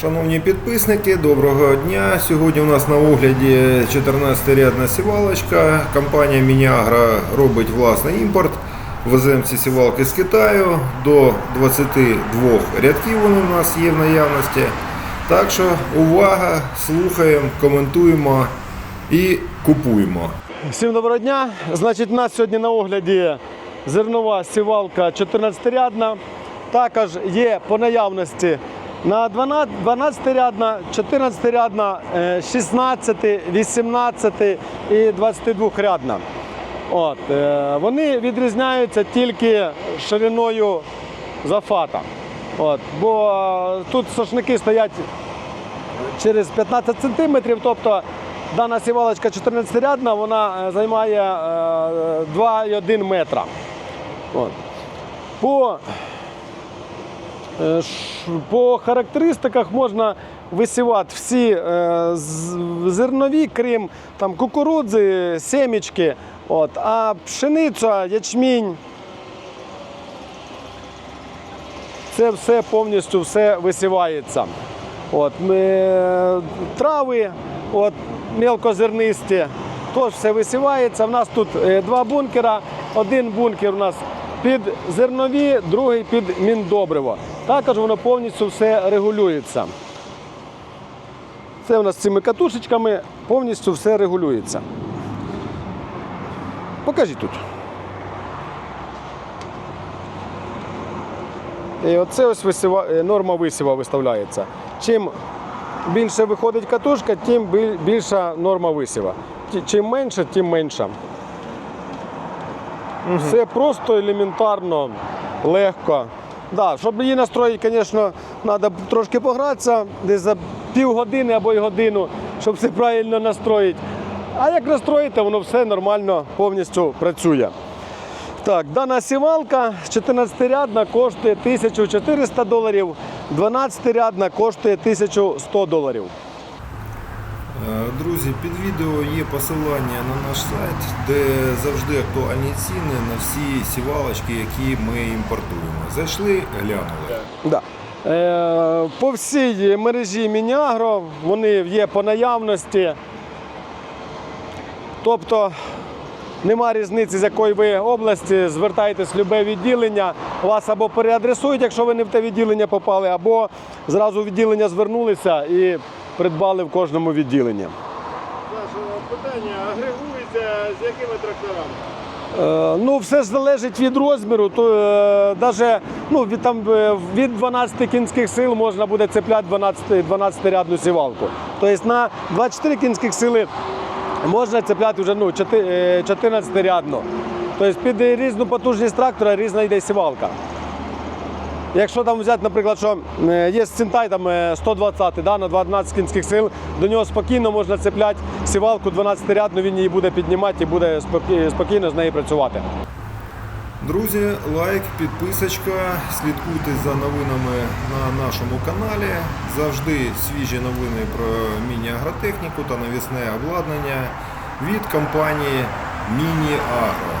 Шановні підписники, доброго дня. Сьогодні у нас на огляді 14-рядна сівалочка. Компанія Мініагра робить власний імпорт. Веземо ці сівалки з Китаю. До 22 рядків вони у нас є в наявності. Так що увага, слухаємо, коментуємо і купуємо. Всім доброго дня. Значить, у нас сьогодні на огляді зернова сівалка 14-рядна. Також є по наявності на 12-рядна, 14-рядна, е, 16, 18 і 22-рядна. От, е, вони відрізняються тільки шириною зафата. От, бо е, тут сошники стоять через 15 сантиметрів, тобто дана сівалочка 14-рядна, вона е, займає е, 2,1 метра. От. По, по характеристиках можна висівати всі е, зернові, крім там, кукурудзи, семічки, от, а пшениця, ячмінь. Це все повністю все висівається. От, ми, трави, от, мелкозернисті, теж все висівається. У нас тут е, два бункера. Один бункер у нас під зернові, другий під міндобриво. Також воно повністю все регулюється. Це у нас цими катушечками повністю все регулюється. Покажіть тут. І оце ось висіва, е, норма висіва виставляється. Чим більше виходить катушка, тим більша норма висіва. Чим менше, тим менша. Все просто елементарно, легко. Да, щоб її настроїти, звісно, треба трошки погратися, десь за півгодини або й годину, щоб все правильно настроїти. А як настроїти, воно все нормально повністю працює. Так, дана сівалка 14-рядна коштує 1400 доларів, 12-рядна коштує 1100 доларів. Е, Друзі, під відео є посилання на наш сайт, де завжди актуальні ціни на всі сівалочки, які ми імпортуємо. Зайшли, глянули. Да. Е, по всій мережі Мініагро вони є по наявності. Тобто нема різниці, з якої ви області, звертайтесь в любе відділення, вас або переадресують, якщо ви не в те відділення попали, або зразу відділення звернулися і придбали в кожному відділенні. Питання агрегується з якими тракторами? Е, Ну, все ж залежить від розміру. То, е, даже, ну, від, там, е, від 12 кінських сил можна буде цепляти 12, 12-рядну сівалку. Тобто на 24 кінських сили можна цепляти вже ну, 14-рядну. Тобто під різну потужність трактора різна йде сівалка. Якщо там взяти, наприклад, що е, є Синтай там е, 120 да, на 12 кінських сил, до нього спокійно можна цепляти сівалку 12-рядну, він її буде піднімати і буде спокійно з нею працювати. Друзі, лайк, підписочка, слідкуйте за новинами на нашому каналі. Завжди свіжі новини про міні-агротехніку та навісне обладнання від компанії Міні Агро.